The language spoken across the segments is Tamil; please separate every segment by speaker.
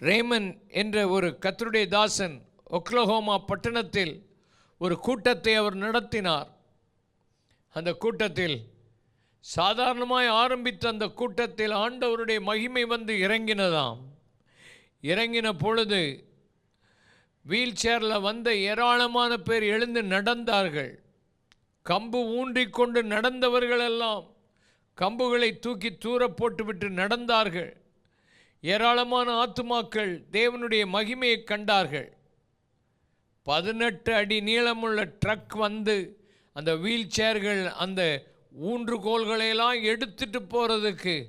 Speaker 1: ரேமன் என்ற ஒரு கத்தருடைய தாசன் ஒக்லஹோமா பட்டணத்தில் ஒரு கூட்டத்தை அவர் நடத்தினார். அந்த கூட்டத்தில் சாதாரணமாய் ஆரம்பித்த அந்த கூட்டத்தில் ஆண்டவருடைய மகிமை வந்து இறங்கினதாம். இறங்கின பொழுது வீல் சேரில் வந்த ஏராளமான பேர் எழுந்து நடந்தார்கள். கம்பு ஊன்றிக்கொண்டு நடந்தவர்களெல்லாம் கம்புகளை தூக்கி தூர போட்டுவிட்டு நடந்தார்கள். ஏராளமான ஆத்துமாக்கள் தேவனுடைய மகிமையை கண்டார்கள். பதினெட்டு அடி நீளமுள்ள ட்ரக் வந்து அந்த வீல் சேர்கள் அந்த ஊன்றுகோள்களையெல்லாம் எடுத்துட்டு போகிறதுக்கு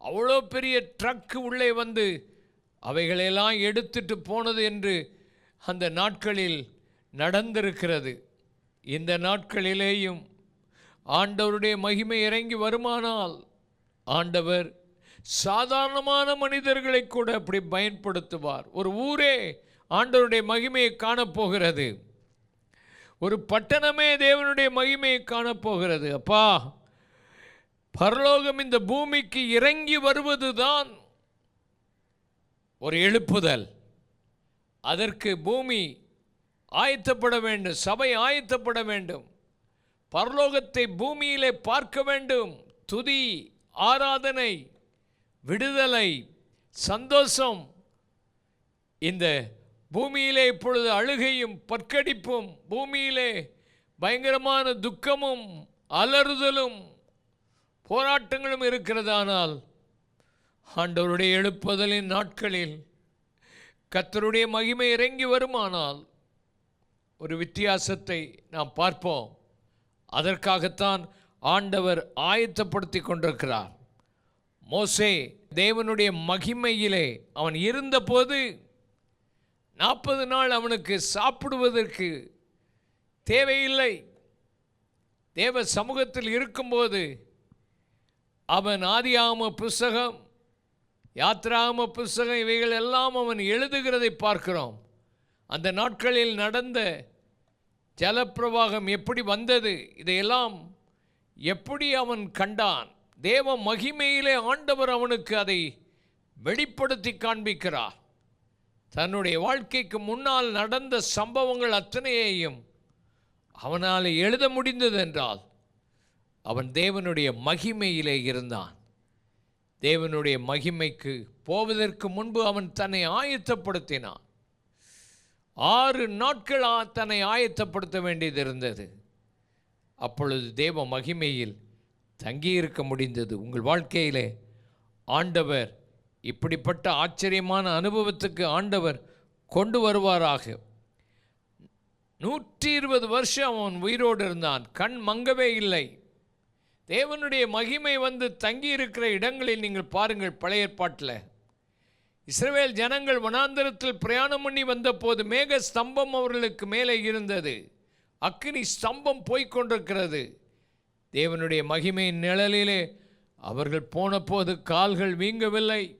Speaker 1: அவ்வளோ பெரிய ட்ரக் உள்ளே வந்து அவைகளையெல்லாம் எடுத்துட்டு போனது என்று அந்த நாட்களில் நடந்திருக்கிறது. இந்த நாட்களிலேயும் ஆண்டவருடைய மகிமை இறங்கி வருமானால் ஆண்டவர் சாதாரணமான மனிதர்களை கூட அப்படி பயன்படுத்துவார். ஒரு ஊரே ஆண்டவருடைய மகிமையை காணப்போகிறது. ஒரு பட்டணமே தேவனுடைய மகிமையை காணப்போகிறது. அப்பா பரலோகம் இந்த பூமிக்கு இறங்கி வருவதுதான் ஒரு எழுப்புதல். அதற்கு பூமி ஆயத்தப்பட வேண்டும் சபை ஆயத்தப்பட வேண்டும். பரலோகத்தை பூமியிலே பார்க்க வேண்டும். துதி ஆராதனை விடுதலை சந்தோஷம். இந்த பூமியிலே இப்பொழுது அழுகையும் பற்கடிப்பும் பூமியிலே பயங்கரமான துக்கமும் அலறுதலும் போராட்டங்களும் இருக்கிறதானால் ஆண்டவருடைய எழுப்புதலின் நாட்களில் கத்தருடைய மகிமை இறங்கி வருமானால் ஒரு வித்தியாசத்தை நாம் பார்ப்போம். அதற்காகத்தான் ஆண்டவர் ஆயத்தப்படுத்தி கொண்டிருக்கிறார். மோசே தேவனுடைய மகிமையிலே அவன் இருந்தபோது நாற்பது நாள் அவனுக்கு சாப்பிடுவதற்கு தேவையில்லை. தேவ சமூகத்தில் இருக்கும்போது அவன் ஆதியாம புஸ்தகம் யாத்ராம புஸ்தகம் இவைகள் எல்லாம் அவன் எழுதுகிறதை பார்க்கிறோம். அந்த நாட்களில் நடந்த ஜலப்பிரவாகம் எப்படி வந்தது? இதையெல்லாம் எப்படி அவன் கண்டான்? தேவ மகிமையிலே ஆண்டவர் அவனுக்கு அதை வெளிப்படுத்தி காண்பிக்கிறார். தன்னுடைய வாழ்க்கைக்கு முன்னால் நடந்த சம்பவங்கள் அத்தனையையும் அவனால் எழுத முடிந்தது என்றால் அவன் தேவனுடைய மகிமையிலே இருந்தான். தேவனுடைய மகிமைக்கு போவதற்கு முன்பு அவன் தன்னை ஆயத்தப்படுத்தினான். ஆறு நாட்கள் தன்னை ஆயத்தப்படுத்த வேண்டியது இருந்தது. அப்பொழுது தேவ மகிமையில் தங்கியிருக்க முடிந்தது உங்கள் வாழ்க்கையிலே. ஆண்டவர் இப்படிப்பட்ட ஆச்சரியமான அனுபவத்துக்கு ஆண்டவர் கொண்டு வருவாராக. நூற்றி இருபது வருஷம் அவன் உயிரோடு இருந்தான். கண் மங்கவே இல்லை. தேவனுடைய மகிமை வந்து தங்கியிருக்கிற இடங்களில் நீங்கள் பாருங்கள் பழைய ஏற்பாட்டில். இஸ்ரவேல் ஜனங்கள் வனாந்தரத்தில் பிரயாணம் பண்ணி வந்தபோது மேக ஸ்தம்பம் அவர்களுக்கு மேலே இருந்தது. அக்னி ஸ்தம்பம் போய்க் கொண்டிருக்கிறது. தேவனுடைய மகிமையின் நிழலிலே அவர்கள் போனபோது கால்கள் வீங்கவில்லை.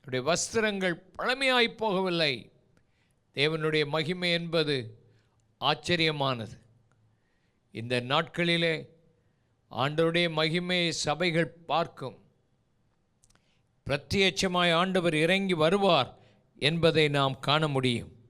Speaker 1: அவருடைய வஸ்திரங்கள் பழமையாய் போகவில்லை. தேவனுடைய மகிமை என்பது ஆச்சரியமானது. இந்த நாட்களிலே ஆண்டவருடைய மகிமையை சபைகள் பார்க்கும். பிரத்யட்சமாய் ஆண்டவர் இறங்கி வருவார் என்பதை நாம் காண முடியும்.